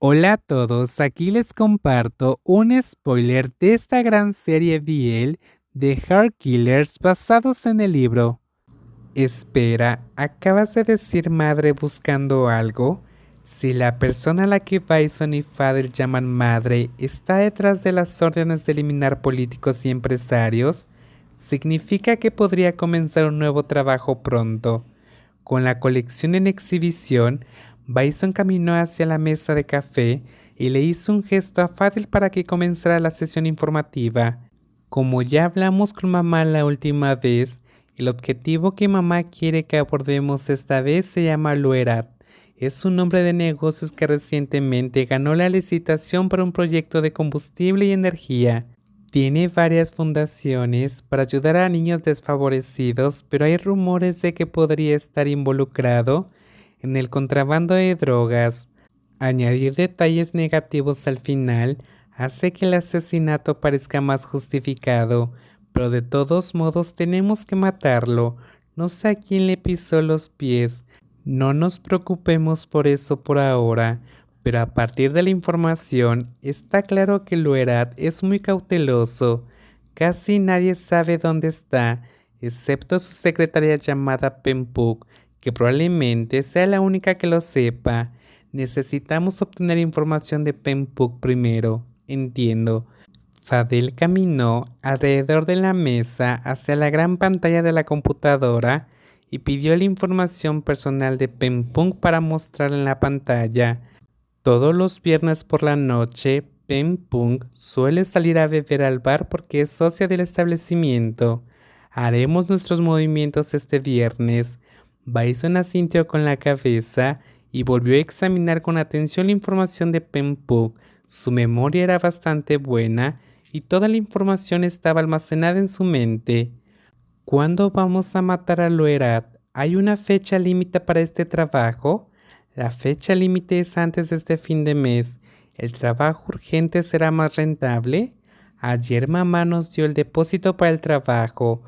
Hola a todos, aquí les comparto un spoiler de esta gran serie BL de Heart Killers basados en el libro. Espera, ¿acabas de decir madre buscando algo? Si la persona a la que Bison y Fadel llaman madre está detrás de las órdenes de eliminar políticos y empresarios, significa que podría comenzar un nuevo trabajo pronto. Con la colección en exhibición, Bison caminó hacia la mesa de café y le hizo un gesto a Fadel para que comenzara la sesión informativa. Como ya hablamos con mamá la última vez, el objetivo que mamá quiere que abordemos esta vez se llama Luerat. Es un hombre de negocios que recientemente ganó la licitación para un proyecto de combustible y energía. Tiene varias fundaciones para ayudar a niños desfavorecidos, pero hay rumores de que podría estar involucrado en el contrabando de drogas. Añadir detalles negativos al final hace que el asesinato parezca más justificado, pero de todos modos tenemos que matarlo. No sé a quién le pisó los pies. No nos preocupemos por eso por ahora, pero a partir de la información está claro que Luerat es muy cauteloso. Casi nadie sabe dónde está, excepto su secretaria llamada Pempuk, que probablemente sea la única que lo sepa. Necesitamos obtener información de Pempuk primero. Entiendo. Fadel caminó alrededor de la mesa hacia la gran pantalla de la computadora y pidió la información personal de Pempuk para mostrar en la pantalla. Todos los viernes por la noche, Pempuk suele salir a beber al bar porque es socia del establecimiento. Haremos nuestros movimientos este viernes. Bison asintió con la cabeza y volvió a examinar con atención la información de Pempuk. Su memoria era bastante buena y toda la información estaba almacenada en su mente. ¿Cuándo vamos a matar a Loerat? ¿Hay una fecha límite para este trabajo? La fecha límite es antes de este fin de mes. ¿El trabajo urgente será más rentable? Ayer mamá nos dio el depósito para el trabajo.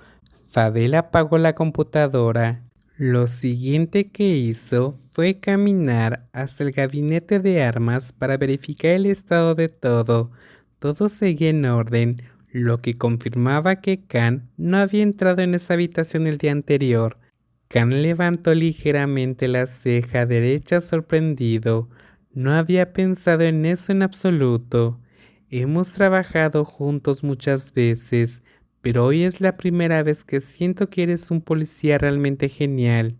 Fadel apagó la computadora. Lo siguiente que hizo fue caminar hasta el gabinete de armas para verificar el estado de todo. Todo seguía en orden, lo que confirmaba que Khan no había entrado en esa habitación el día anterior. Khan levantó ligeramente la ceja derecha sorprendido. No había pensado en eso en absoluto. Hemos trabajado juntos muchas veces, pero hoy es la primera vez que siento que eres un policía realmente genial.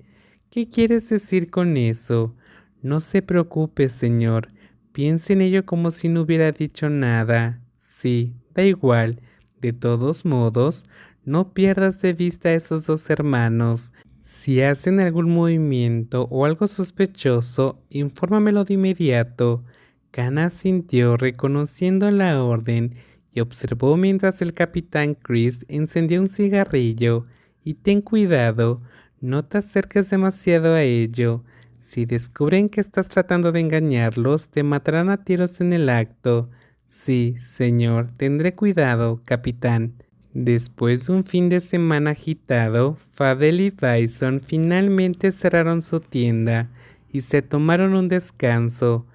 ¿Qué quieres decir con eso? No se preocupe, señor. Piense en ello como si no hubiera dicho nada. Sí, da igual. De todos modos, no pierdas de vista a esos dos hermanos. Si hacen algún movimiento o algo sospechoso, infórmamelo de inmediato. Kana sintió reconociendo la orden y observó mientras el capitán Chris encendía un cigarrillo. Y ten cuidado, no te acerques demasiado a ello. Si descubren que estás tratando de engañarlos, te matarán a tiros en el acto. Sí, señor, tendré cuidado, capitán. Después de un fin de semana agitado, Fadel y Bison finalmente cerraron su tienda y se tomaron un descanso.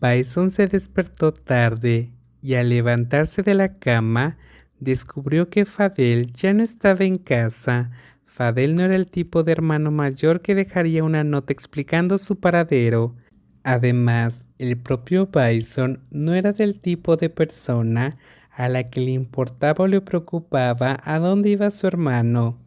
Bison se despertó tarde y al levantarse de la cama descubrió que Fadel ya no estaba en casa. Fadel no era el tipo de hermano mayor que dejaría una nota explicando su paradero. Además, el propio Bison no era del tipo de persona a la que le importaba o le preocupaba a dónde iba su hermano.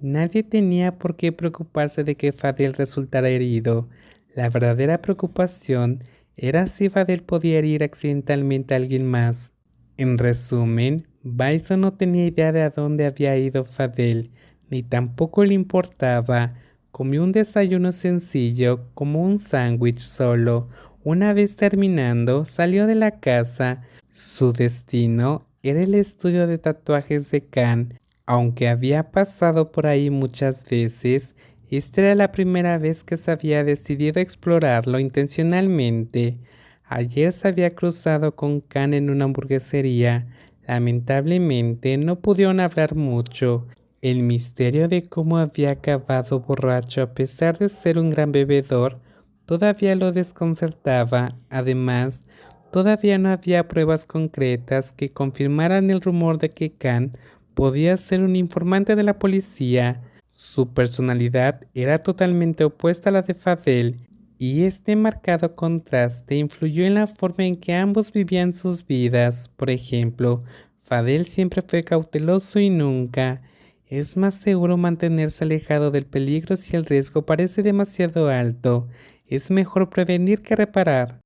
Nadie tenía por qué preocuparse de que Fadel resultara herido. La verdadera preocupación era si Fadel podía herir accidentalmente a alguien más. En resumen, Bison no tenía idea de a dónde había ido Fadel, ni tampoco le importaba. Comió un desayuno sencillo, como un sándwich solo. Una vez terminando, salió de la casa. Su destino era el estudio de tatuajes de Khan. Aunque había pasado por ahí muchas veces, esta era la primera vez que se había decidido explorarlo intencionalmente. Ayer se había cruzado con Khan en una hamburguesería. Lamentablemente no pudieron hablar mucho. El misterio de cómo había acabado borracho a pesar de ser un gran bebedor todavía lo desconcertaba. Además, todavía no había pruebas concretas que confirmaran el rumor de que Khan podía ser un informante de la policía. Su personalidad era totalmente opuesta a la de Fadel y este marcado contraste influyó en la forma en que ambos vivían sus vidas. Por ejemplo, Fadel siempre fue cauteloso y nunca. Es más seguro mantenerse alejado del peligro si el riesgo parece demasiado alto. Es mejor prevenir que reparar.